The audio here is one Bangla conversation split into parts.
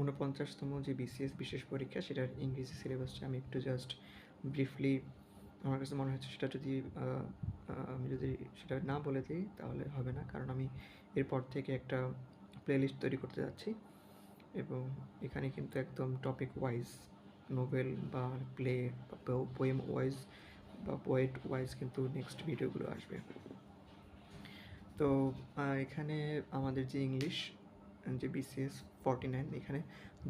ঊনপঞ্চাশতম যে বিসিএস বিশেষ পরীক্ষা, সেটার ইংরেজি সিলেবাসটা আমি একটু জাস্ট ব্রিফলি আমার কাছে মনে হচ্ছে সেটা যদি আমি যদি সেটা না বলে দিই, তাহলে হবে না। কারণ আমি এরপর থেকে একটা প্লেলিস্ট তৈরি করতে যাচ্ছি এবং এখানে কিন্তু একদম টপিক ওয়াইজ নোভেল বা প্লে বা পোয়েম ওয়াইজ বা পোয়েট ওয়াইজ কিন্তু নেক্সট ভিডিওগুলো আসবে। তো এখানে আমাদের যে ইংলিশ যে বিসিএস ফর্টি নাইন এখানে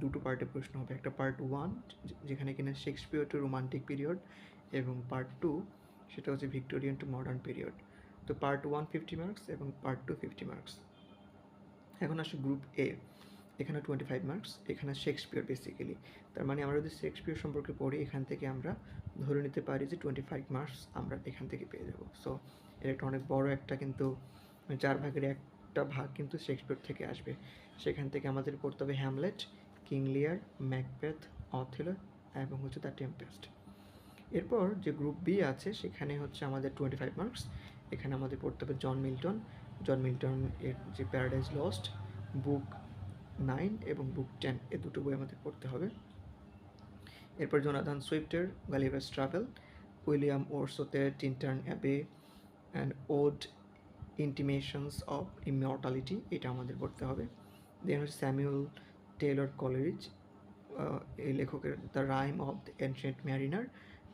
দুটো পার্টে প্রশ্ন হবে। একটা পার্ট ওয়ান যেখানে কিনা শেক্সপিয়র টু রোমান্টিক পিরিয়ড এবং পার্ট টু সেটা হচ্ছে ভিক্টোরিয়ান টু মডার্ন পিরিয়ড তো পার্ট ওয়ান ফিফটি মার্কস এবং পার্ট টু ফিফটি মার্কস এখন আসে গ্রুপ এ এখানে টোয়েন্টি ফাইভ মার্কস এখানে শেক্সপিয়র বেসিক্যালি তার মানে আমরা যদি শেক্সপিয়র সম্পর্কে পড়ি, এখান থেকে আমরা ধরে নিতে পারি যে টোয়েন্টি ফাইভ মার্কস আমরা এখান থেকে পেয়ে যাব। সো এর একটা অনেক বড় একটা কিন্তু মানে চার ভাগের একটা ভাগ কিন্তু শেক্সপিয়র থেকে আসবে। সেখান থেকে আমাদের পড়তে হবে Hamlet, King Lear, Macbeth Othello এবং হচ্ছে দ্য টেম্পেস্ট। এরপর যে গ্রুপ বি আছে, সেখানে হচ্ছে আমাদের টোয়েন্টি ফাইভ মার্কস এখানে আমাদের পড়তে হবে জন মিল্টন। জন মিল্টন এর যে প্যারাডাইজ লস্ট বুক নাইন এবং বুক টেন এ দুটো বই আমাদের পড়তে হবে। এরপর জোনাথান সুইফটের Gulliver's travel William ওরসোতের Tintern Abbey and ode intimations of immortality এটা আমাদের পড়তে হবে। দেন হচ্ছে স্যামিউল টেলর কলেরিজ এই লেখকের the rime of the ancient mariner,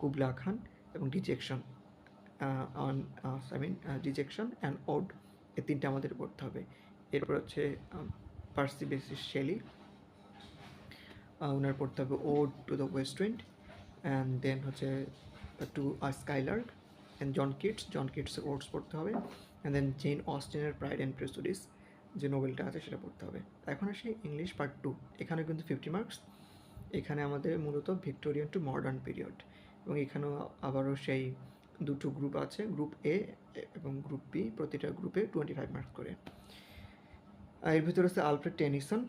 Kubla Khan এবং dejection on I mean dejection and ode এই তিনটে আমাদের পড়তে হবে। এরপর হচ্ছে পার্সি বেসিস শেলি ওনার পড়তে হবে ode to the west wind, and then হচ্ছে to a skylark and John Keats John কিটসের odes পড়তে হবে অ্যান্ড দেন জেন অস্টিনের প্রাইড অ্যান্ড প্রেসুডিস যে নোবেলটা আছে সেটা পড়তে হবে। এখন আসি ইংলিশ পার্ট টু এখানে কিন্তু ফিফটি মার্কস এখানে আমাদের মূলত ভিক্টোরিয়ান টু মডার্ন পিরিয়ড এবং এখানেও আবারও সেই দুটো গ্রুপ আছে গ্রুপ এ এবং গ্রুপ বি প্রতিটা গ্রুপে টোয়েন্টি ফাইভ মার্কস করে। এর ভিতরে আছে Alfred Tennyson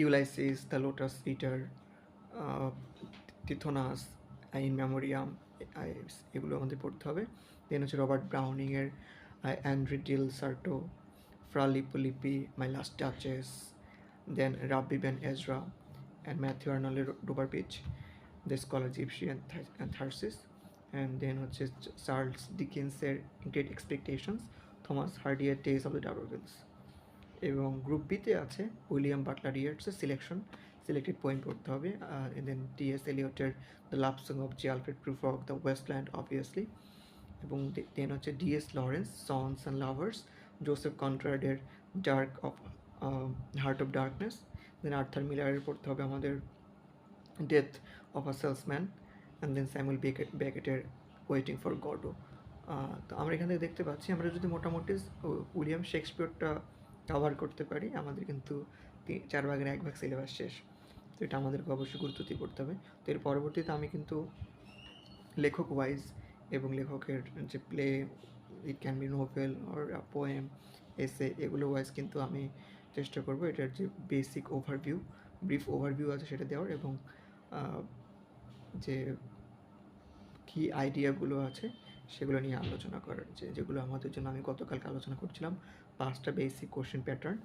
Ulysses the lotus eater Tithonus in memoriam এগুলো আমাদের পড়তে হবে। দেন হচ্ছে Robert ব্রাউনিংয়ের Andrea del Sarto Fra Lippo Lippi my last duchess then Rabbi Ben Ezra and Matthew আর্নলের Dover beach the scholar gipsy and Thyrsis and then হচ্ছে চার্লস ডিকিন্সের গ্রেট এক্সপেকটেশনস থমাস হার্ডিয়ার টেস অফ দ্য ডাবরভিলস এবং গ্রুপ বিতে আছে উইলিয়াম বাটলার ইয়ার্সের সিলেকশন সিলেক্টেড পয়েন্ট পড়তে হবে then T S এলিয়টের the love song of J Alfred Prufrock of the wasteland obviously এবং দেন হচ্ছে DS Lawrence sons and lovers Joseph কন্ট্রাডের dark of heart of darkness then Arthur মিলারের পড়তে হবে আমাদের death of a salesman and then Samuel Beckett ব্যাকেটের waiting for Godot তো আমরা এখান থেকে দেখতে পাচ্ছি, আমরা যদি মোটামুটি উইলিয়াম শেক্সপিয়রটা কভার করতে পারি, আমাদের কিন্তু চার ভাগের এক ভাগ সিলেবাস শেষ। তো এটা আমাদেরকে অবশ্যই গুরুত্ব দিয়ে করতে হবে। তো এর পরবর্তীতে আমি কিন্তু লেখক ওয়াইজ এবং লেখকের যে play it can be novel or poem এসে এগুলো ওয়াইজ কিন্তু আমি চেষ্টা করব এটার যে বেসিক ওভারভিউ ব্রিফ ওভারভিউ আছে সেটা দেওয়ার এবং যে কী আইডিয়াগুলো আছে সেগুলো নিয়ে আলোচনা করার যে, যেগুলো আমাদের জন্য আমি গতকালকে আলোচনা করছিলাম পাঁচটা বেসিক কোশ্চেন প্যাটার্ন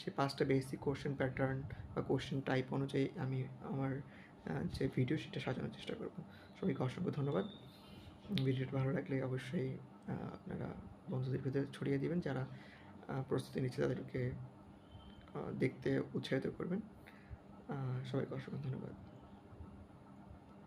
সেই পাঁচটা বেসিক কোশ্চেন প্যাটার্ন বা কোশ্চেন টাইপ অনুযায়ী আমি আমার যে ভিডিও সেটা সাজানোর চেষ্টা করব। সবাইকে অসংখ্য ধন্যবাদ। ভিডিওটা ভালো লাগলে অবশ্যই আপনারা বন্ধুদের ভিতরে ছড়িয়ে দিবেন যারা প্রস্তুতি নিচ্ছে তাদেরকে দেখতে উৎসাহিত করবেন। সবাইকে অসংখ্য ধন্যবাদ।